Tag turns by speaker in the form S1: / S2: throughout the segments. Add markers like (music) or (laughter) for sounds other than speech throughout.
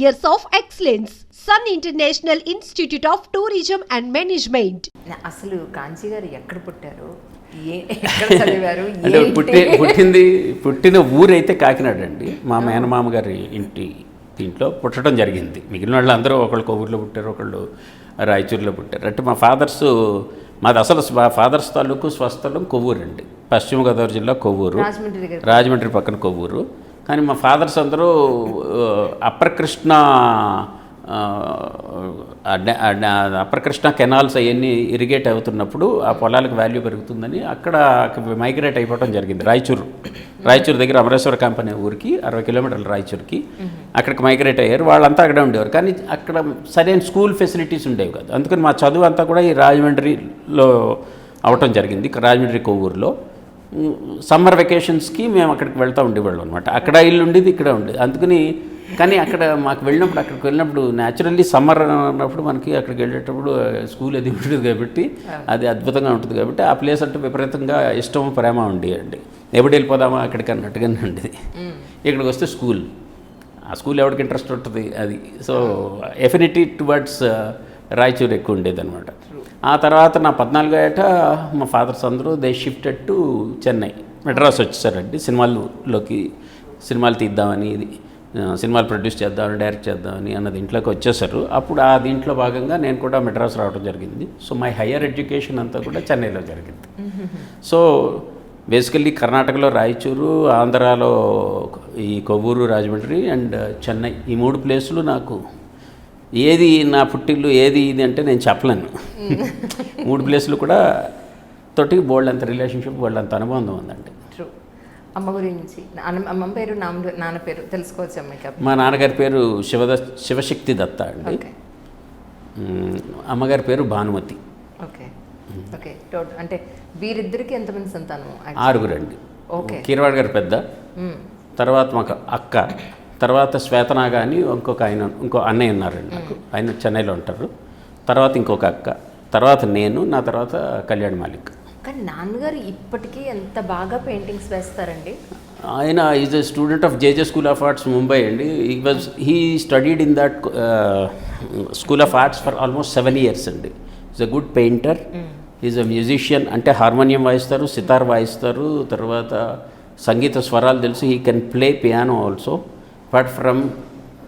S1: years of excellence. Sun International Institute of Tourism and Management.
S2: అసలు కాంచీ గారు ఎక్కడ పుట్టారు? ఏ ఎక్కడ చదివారు? (laughs)
S3: అంటే? పుట్టి పుట్టింది పుట్టిన ఊరైతే కాకినాడ అండి మా మేనమామ గారి ఇంటి దీంట్లో పుట్టడం జరిగింది. మిగిలిన వాళ్ళు అందరూ ఒకళ్ళు కొవ్వూరులో పుట్టారు ఒకళ్ళు రాయచూరులో పుట్టారు. అంటే మా ఫాదర్స్ మాది అసలు మా ఫాదర్స్ తాలూకు స్వస్థలం కొవ్వూరు అండి పశ్చిమ గోదావరి జిల్లా కొవ్వూరు.
S2: రాజమండ్రి దగ్గర.
S3: రాజమండ్రి పక్కన కొవ్వూరు. కానీ మా ఫాదర్స్ అందరూ అప్పర్ కృష్ణ ఆ, ఆ డా- ఆ డా- అప్పర్ కృష్ణ కెనాల్స్ అవన్నీ ఇరిగేట్ అవుతున్నప్పుడు ఆ పొలాలకు వాల్యూ పెరుగుతుందని అక్కడ మైగ్రేట్ అయిపోవడం జరిగింది. రాయచూరు రాయచూరు దగ్గర అమరేశ్వర క్యాంప్ అనే ఊరికి అరవై కిలోమీటర్లు రాయచూరుకి అక్కడికి మైగ్రేట్ అయ్యారు. వాళ్ళంతా అక్కడే ఉండేవారు. కానీ అక్కడ సరైన స్కూల్ ఫెసిలిటీస్ ఉండేవి కాదు. అందుకని మా చదువు అంతా కూడా ఈ రాజమండ్రిలో అవటం జరిగింది రాజమండ్రి కొవ్వూరులో. సమ్మర్ వెకేషన్స్కి మేము అక్కడికి వెళ్తూ ఉండేవాళ్ళం అనమాట అక్కడ ఇల్లు ఉండేది ఇక్కడ ఉండేది. అందుకని కానీ అక్కడ మాకు వెళ్ళినప్పుడు అక్కడికి వెళ్ళినప్పుడు న్యాచురల్లీ సమ్మర్ అన్నప్పుడు మనకి అక్కడికి వెళ్ళేటప్పుడు స్కూల్ అది ఉంటుంది కాబట్టి అది అద్భుతంగా ఉంటుంది కాబట్టి ఆ ప్లేస్ అంటే విపరీతంగా ఇష్టం ప్రేమ ఉండేయండి ఎప్పుడు వెళ్ళిపోదామా అక్కడికి? అన్నట్టుగానే ఉండేది. ఇక్కడికి వస్తే స్కూల్ ఆ స్కూల్ ఎవరికి ఇంట్రెస్ట్ ఉంటుంది? అది. సో ఎఫినిటీ టువర్డ్స్ రాయచూరు ఎక్కువ ఉండేది అనమాట ఆ తర్వాత నా పద్నాలుగో ఏట మా ఫాదర్స్ అందరూ they shifted to Chennai Madras వచ్చేసారండి. సినిమాల్లోకి సినిమాలు తీద్దామని ఇది సినిమాలు ప్రొడ్యూస్ చేద్దామని డైరెక్ట్ చేద్దామని అన్నది ఇంట్లోకి వచ్చేసారు. అప్పుడు ఆ దీంట్లో భాగంగా నేను కూడా మెడ్రాస్ రావడం జరిగింది. సో మై హయ్యర్ ఎడ్యుకేషన్ అంతా కూడా చెన్నైలో జరిగింది. సో బేసికల్లీ కర్ణాటకలో రాయచూరు ఆంధ్రాలో ఈ కొవ్వూరు రాజమండ్రి అండ్ చెన్నై ఈ మూడు ప్లేసులు నాకు ఏది నా పుట్టిల్లు ఏది ఇది అంటే నేను చెప్పలేను. (laughs) మూడు ప్లేసులు కూడా తోటి బోల్డ్ అంత రిలేషన్షిప్ బోల్డ్ అంత అనుబంధం ఉందండి.
S2: ట్రూ అమ్మ గురించి అమ్మ పేరు నాన్న నాన్న పేరు తెలుసుకోవచ్చా మీకు
S3: మా నాన్నగారి పేరు శివద శివశక్తి దత్త అండి. అమ్మగారి పేరు భానుమతి.
S2: ఓకే. ఓకే. టోట్ అంటే వీరిద్దరికి ఎంతమంది సంతానం
S3: ఆరుగురండి.
S2: ఓకే.
S3: కీరవాడ గారు పెద్ద. తర్వాత మాకు అక్క. తర్వాత శ్వేతనాగ అని ఇంకొక ఆయన ఇంకో అన్నయ్య ఉన్నారండి నాకు. ఆయన చెన్నైలో ఉంటారు. తర్వాత ఇంకొక అక్క. తర్వాత నేను నా తర్వాత కళ్యాణ్ మాలిక్.
S2: కానీ నాన్నగారు ఇప్పటికీ ఎంత బాగా పెయింటింగ్స్ వేస్తారండి?
S3: ఆయన is a student of JJ school of arts Mumbai అండి. ఈ was he studied in that school of arts for almost seven years అండి. Is a good painter is a musician అంటే హార్మోనియం వాయిస్తారు సితార్ వాయిస్తారు తర్వాత సంగీత స్వరాలు తెలుసు. He can play piano also but from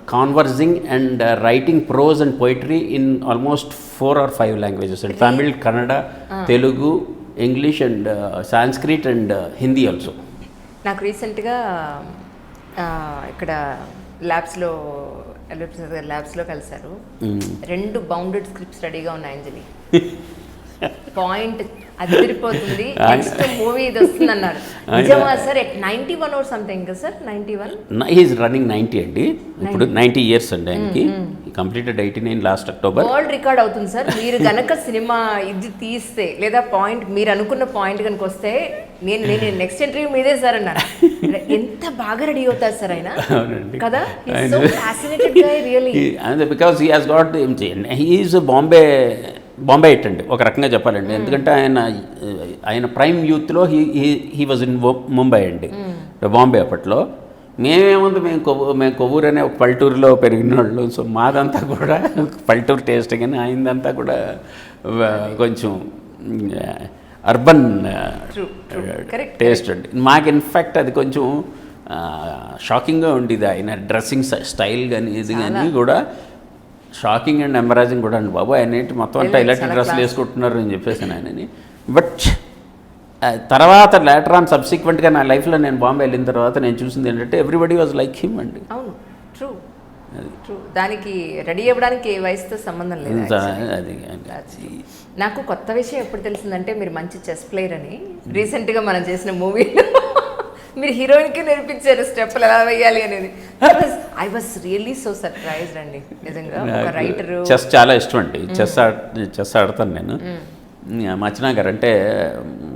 S3: conversing and writing prose and poetry in almost four or five languages and Tamil Kannada Telugu English and Sanskrit and Hindi also
S2: నాకు రీసెంట్గా ఇక్కడ ల్యాబ్స్లో ల్యాబ్స్లో కలిశారు. రెండు బౌండెడ్ స్క్రిప్ట్స్ రెడీగా ఉన్నాయి అంజలి. (laughs) Point అదిరిపోతుంది next movie ఇది వస్తుంది అన్నారు నిజమా sir? Ninety one or something sir? Ninety one
S3: is running ninety అండి. ఇప్పుడు నైంటీ ఇయర్స్ అండి ఆయనకి. Completed eighty nine last October
S2: world record అవుతుంది సార్. మీరు గనక సినిమా ఇది తీస్తే లేదా పాయింట్ మీరు అనుకున్న పాయింట్ కనుక వస్తే నేను నేను (laughs) నెక్స్ట్ ఇంటర్వ్యూ మీదే సార్ అన్నారు (laughs) ఎంత బాగా రెడీ అవుతారు సార్ ఆయన? కదా?
S3: Because he has got he's Bombay Bombay hit అండి. ఒక రకంగా చెప్పాలండి. ఎందుకంటే ఆయన ఆయన ప్రైమ్ యూత్లో he he was in Mumbai అండి. బాంబే అప్పట్లో. మేమేముంది మేము కొవ్వు మేము కొవ్వూరు అనే ఒక పల్లెటూరులో పెరిగిన వాళ్ళు సో మాదంతా కూడా పల్లెటూరు టేస్ట్ కానీ ఆయనదంతా కూడా కొంచెం అర్బన్ టేస్ట్ అండి. మాకు ఇన్ఫ్యాక్ట్ అది కొంచెం షాకింగ్గా ఉండేది. ఆయన డ్రెస్సింగ్ స్టైల్ కానీ ఇది కానీ కూడా షాకింగ్ అండ్ ఎంబరాజింగ్ కూడా అండి బాబు. ఆయన ఏంటి మొత్తం
S2: Very
S3: ఇలాంటి డ్రెస్సులు. వేసుకుంటున్నారు అని చెప్పేసి ఆయనని. బట్ తర్వాత లేటర్ ఆన్ సబ్సిక్వెంట్గా నా లైఫ్లో నేను బాంబే వెళ్ళిన తర్వాత నేను చూసింది ఏంటంటే ఎవ్రీబడి వాజ్ లైక్ హిమ్ అండి.
S2: అవును. ట్రూ ట్రూ దానికి రెడీ అవ్వడానికి ఏ వయసుతో సంబంధం లేదు.
S3: అది.
S2: నాకు కొత్త విషయం ఎప్పుడు తెలిసిందంటే మీరు మంచి చెస్ ప్లేయర్ అని. రీసెంట్గా మనం చేసిన మూవీలో మీరు హీరోయిన్కి నేర్పించారు స్టెప్పులు ఎలా వేయాలి అనేది. I was really so surprised అండి నిజంగా ఒక రైటరు
S3: చెస్ చాలా ఇష్టం అండి. చెస్ చెస్ ఆడతాను నేను. మా అచ్చిన గారు అంటే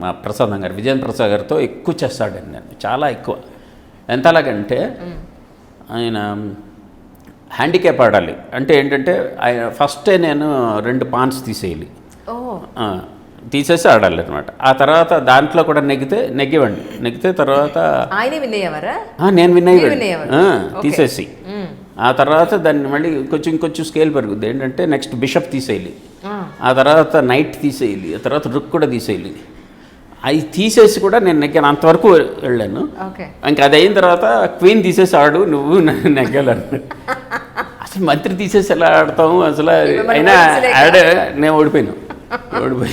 S3: మా ప్రసాదం గారు విజయన్ ప్రసాద్ గారితో ఎక్కువ చెస్ ఆడాను నేను చాలా ఎక్కువ. ఎంతలాగంటే ఆయన హ్యాండిక్యాప్ ఆడాలి. అంటే ఏంటంటే ఆయన ఫస్టే నేను రెండు పాన్స్ తీసేయాలి. తీసేసి ఆడాలి అనమాట ఆ తర్వాత దాంట్లో కూడా నెగ్గితే నెగ్గివ్వండి. నెగ్గితే తర్వాత నేను విన్ అయ్యాను. తీసేసి. ఆ తర్వాత దాన్ని మళ్ళీ కొంచెం కొంచెం స్కేల్ పెరుగుద్ది. ఏంటంటే నెక్స్ట్ బిషప్ తీసేయాలి. ఆ. తర్వాత నైట్ తీసేయాలి. ఆ తర్వాత రుక్ కూడా తీసేయాలి. అవి తీసేసి కూడా నేను నెగ్గాను. అంతవరకు వెళ్ళాను. ఇంకా అది అయిన తర్వాత క్వీన్ తీసేసి ఆడు నువ్వు నెగ్గాలను అసలు మంత్రి తీసేసి ఎలా ఆడతాము? అసలు అయినా. ఆడే నేను ఓడిపోయాను. ఓడిపోయి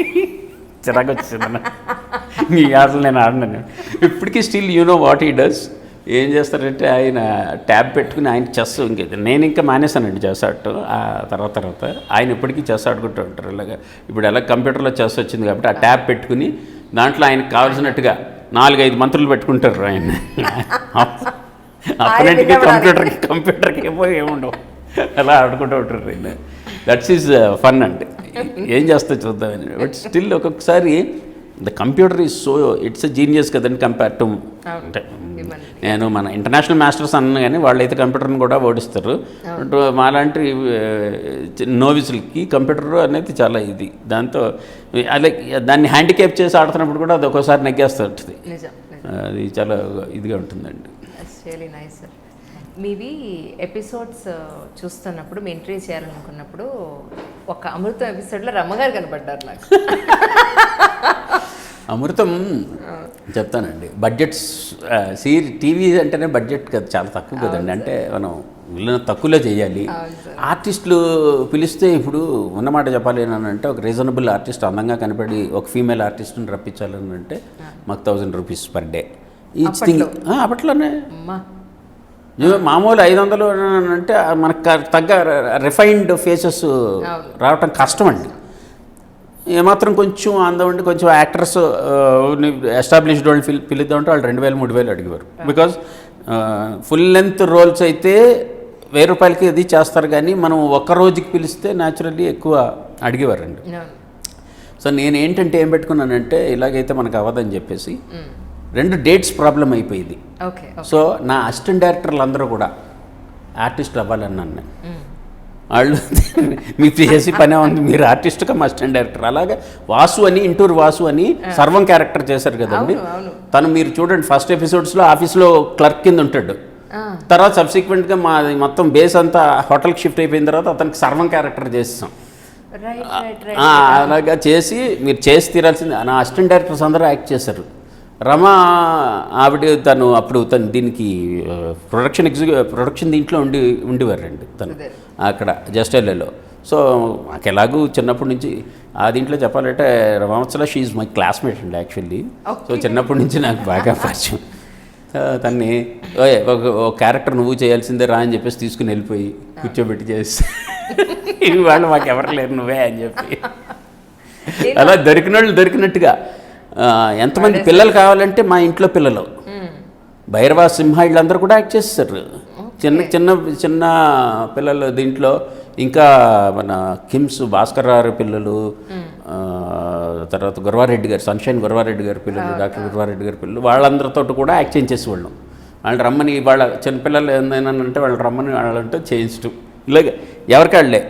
S3: చిరాకు వచ్చింది నాకు. ఈ ఆటలు నేను ఆడినాను. ఇప్పటికీ still you know what he does. ఏం చేస్తారంటే ఆయన ట్యాబ్ పెట్టుకుని ఆయన చెస్ ఇంకేది. నేను ఇంకా మానేశానండి చెస్ ఆడటం. ఆ తర్వాత తర్వాత ఆయన ఇప్పటికీ చెస్ ఆడుకుంటూ ఉంటారు. ఇలాగా ఇప్పుడు ఎలా కంప్యూటర్లో చెస్ వచ్చింది కాబట్టి ఆ ట్యాబ్ పెట్టుకుని దాంట్లో ఆయనకు కావాల్సినట్టుగా నాలుగైదు మంత్రులు పెట్టుకుంటారు ఆయన. అప్పటికి. కంప్యూటర్కి కంప్యూటర్కి ఏమో ఏముండవు. అలా ఆడుకుంటూ ఉంటారు ఆయన. దట్స్ ఈజ్ ఫన్ అండి. ఏం చేస్తా చూద్దామని. బట్ స్టిల్ ఒక్కొక్కసారి the computer is so it's genius కదండి కంపేర్ టు అంటే నేను మన ఇంటర్నేషనల్ మాస్టర్స్ అన్న కానీ వాళ్ళైతే కంప్యూటర్ని కూడా ఓడిస్తారు. బట్ మాలాంటి నోవిస్లకి కంప్యూటర్ అనేది చాలా ఇది. దాంతో అలా దాన్ని హ్యాండిక్యాప్ చేసి ఆడుతున్నప్పుడు కూడా అది ఒక్కోసారి నెగ్గేస్తూ ఉంటుంది. అది చాలా ఇదిగా ఉంటుందండి.
S2: నైస్ సార్ మీవి ఎపిసోడ్స్ చూస్తున్నప్పుడు మీ ఎంట్రీ చేయాలనుకున్నప్పుడు ఒక అమృతం ఎపిసోడ్లో రమ్మగారు కనపడ్డారు నాకు.
S3: అమృతం చెప్తానండి. బడ్జెట్స్ సీరీ టీవీ అంటేనే బడ్జెట్ కదా చాలా తక్కువ కదండి. అంటే మనం వీళ్ళని తక్కువలో చేయాలి. ఆర్టిస్టులు పిలిస్తే ఇప్పుడు ఉన్నమాట చెప్పాలి అని అంటే ఒక రీజనబుల్ ఆర్టిస్ట్ అందంగా కనపడి ఒక ఫీమేల్ ఆర్టిస్ట్ని రప్పించాలని అంటే మాకు thousand rupees per day. Each thing అప్పట్లోనే మామూలు ఐదు వందలు అంటే మనకు తగ్గ రిఫైన్డ్ ఫేసెస్ రావటం కష్టం అండి ఏమాత్రం కొంచెం అందం ఉండి కొంచెం యాక్టర్స్ ఎస్టాబ్లిష్డ్ వాళ్ళు పిలి పిలుద్దామంటే వాళ్ళు రెండు వేలు మూడు వేలు అడిగేవారు. బికాజ్ ఫుల్ లెంత్ రోల్స్ అయితే వెయ్యి రూపాయలకి అది చేస్తారు కానీ మనం ఒక్క రోజుకి పిలిస్తే న్యాచురల్లీ ఎక్కువ అడిగేవారండి. సో నేను ఏంటంటే ఏం పెట్టుకున్నానంటే ఇలాగైతే మనకు అవ్వదని చెప్పేసి రెండు డేట్స్ ప్రాబ్లం అయిపోయింది.
S2: ఓకే
S3: సో నా అసిస్టెంట్ డైరెక్టర్లు అందరూ కూడా ఆర్టిస్టులు అవ్వాలన్నాను నేను వాళ్ళు (laughs) మీకు చేసి పనే ఉంది మీరు ఆర్టిస్ట్ కమ్ అసిస్టెంట్ డైరెక్టర్. అలాగే వాసు అని ఇంటూరు వాసు అని సర్వం క్యారెక్టర్ చేశారు కదండి. తను మీరు చూడండి ఫస్ట్ ఎపిసోడ్స్లో ఆఫీస్లో క్లర్క్ కింద ఉంటాడు. తర్వాత సబ్సిక్వెంట్గా మా మొత్తం బేస్ అంతా హోటల్కి షిఫ్ట్ అయిపోయిన తర్వాత అతనికి సర్వం క్యారెక్టర్ చేస్తాం అలాగా చేసి మీరు చేసి తీరాల్సింది. నా అసిస్టెంట్ డైరెక్టర్స్ అందరూ యాక్ట్ చేశారు. రమ ఆవిడ తను అప్పుడు తను దీనికి ప్రొడక్షన్ ఎగ్జిక్యూ ప్రొడక్షన్ దీంట్లో ఉండి ఉండేవారండి తను. అక్కడ జస్ట్ ఎల్ఏలో సో నాకు ఎలాగూ చిన్నప్పటి నుంచి ఆ దీంట్లో చెప్పాలంటే Ramavatsala she is my classmate అండి యాక్చువల్లీ సో చిన్నప్పటి నుంచి నాకు బాగా పరిచయం. తన్ని ఓయ్ ఒక క్యారెక్టర్ నువ్వు చేయాల్సిందే రా అని చెప్పేసి తీసుకుని వెళ్ళిపోయి కూర్చోబెట్టి చేసి (laughs) వాళ్ళు మాకు ఎవరు లేరు నువ్వే అని చెప్పి. అలా దొరికిన వాళ్ళు దొరికినట్టుగా. ఎంతమంది పిల్లలు కావాలంటే మా ఇంట్లో పిల్లలు. భైరవ సింహ వీళ్ళందరూ కూడా యాక్ట్ చేస్తారు చిన్న చిన్న చిన్న పిల్లలు దీంట్లో. ఇంకా మన కిమ్స్ భాస్కర్ రావు పిల్లలు తర్వాత గురవారెడ్డి గారు సన్షైన్ గురవారెడ్డి గారి పిల్లలు డాక్టర్ గురవారెడ్డి గారి పిల్లలు వాళ్ళందరితో కూడా యాక్ట్ చేయించేసేవాళ్ళం. వాళ్ళు రమ్మని వాళ్ళ చిన్నపిల్లలు ఏందైనా అంటే వాళ్ళు రమ్మని వాళ్ళంటే చేయించడం ఇలాగ ఎవరికాళ్ళే